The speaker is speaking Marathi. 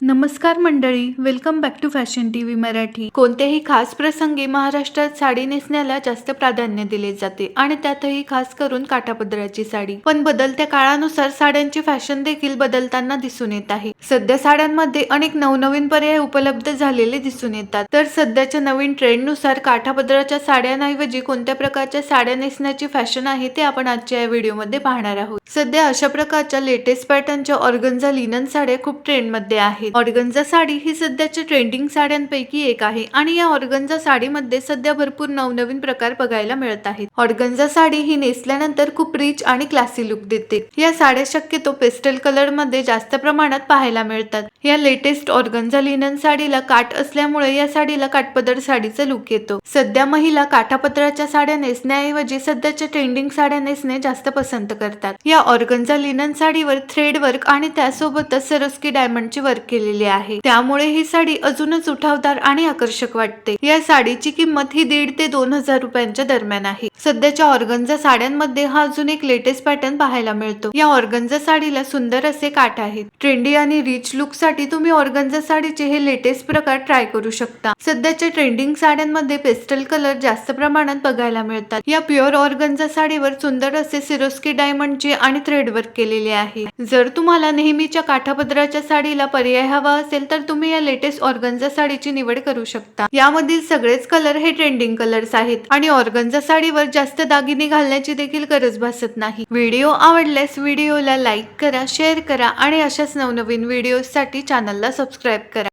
नमस्कार मंडळी welcome back to fashion T V Marathi. कोणत्याही खास प्रसंगी महाराष्ट्रात साडी नेसण्याला जास्त प्राधान्य दिले जाते आणि त्यातही खास करून काठापदराची साडी. पण बदलत्या काळानुसार साड्यांची फॅशन देखील बदलताना दिसून येत आहे. सध्या साड्यांमध्ये अनेक नवनवीन पर्याय उपलब्ध झालेले दिसून येतात. तर सध्याच्या नवीन ट्रेंडनुसार काठापदराच्या साड्यांऐवजी कोणत्या प्रकारच्या साड्या नेसण्याची फॅशन आहे ते आपण आजच्या या व्हिडिओमध्ये पाहणार आहोत. सध्या अशा प्रकारच्या लेटेस्ट पॅटर्नच्या ऑर्गन्झा लिनन साड्या खूप ट्रेंडमध्ये आहेत. ऑर्गन्झा साडी ही सध्याच्या ट्रेंडिंग साड्यांपैकी एक आहे आणि या ऑर्गन्झा साडीमध्ये सध्या भरपूर नवनवीन प्रकार बघायला मिळत आहेत. ऑर्गन्झा साडी ही नेसल्यानंतर खूप रिच आणि क्लासी लुक देते. या साड्या शक्यतो पेस्टल कलरमध्ये जास्त प्रमाणात पाहायला मिळतात. या लेटेस्ट ऑर्गन्झा लिनन साडीला काठ असल्यामुळे या साडीला काठपदर साडीचा लुक येतो. सध्या महिला काठापदराच्या साड्या नेसण्याऐवजी सध्याच्या ट्रेंडिंग साड्या नेसणे जास्त पसंत करतात. या ऑर्गन्झा लिनन साडीवर थ्रेड वर्क आणि त्यासोबतच सरोस्की डायमंडचे वर्क केलेली आहे. त्यामुळे ही साडी अजूनच उठावदार आणि आकर्षक वाटते. या साडीची किंमत ही दीड ते दोन हजार रुपयांच्या दरम्यान आहे. सध्याच्या ऑर्गन्झा साड्यांमध्ये हा अजून एक लेटेस्ट पॅटर्न पाहायला मिळतो. या ऑर्गन्झा साडीला सुंदर असे काठ आहेत. ट्रेंडी आणि रिच लुकसाठी तुम्ही ऑर्गन्झा साडीचे हे लेटेस्ट प्रकार ट्राय करू शकता. सध्याच्या ट्रेंडिंग साड्यांमध्ये पेस्टल कलर जास्त प्रमाणात बघायला मिळतात. या प्युअर ऑर्गन्झा साडीवर सुंदर असे सिरोस्की डायमंडचे आणि थ्रेड वर्क केलेले आहे. जर तुम्हाला नेहमीच्या काठापदराच्या साडीला पर्याय हवा असेल तर तुम्ही या लेटेस्ट ऑर्गन्झा साडीची निवड करू शकता. यामधील सगळेच कलर हे ट्रेंडिंग कलर्स आहेत आणि ऑर्गन्झा साडीवर जास्त दागिने घालण्याची देखील गरज भासत नाही. व्हिडिओ आवडल्यास व्हिडिओला लाईक करा शेअर करा आणि अशाच नवनवीन व्हिडिओसाठी चॅनलला सबस्क्राईब करा.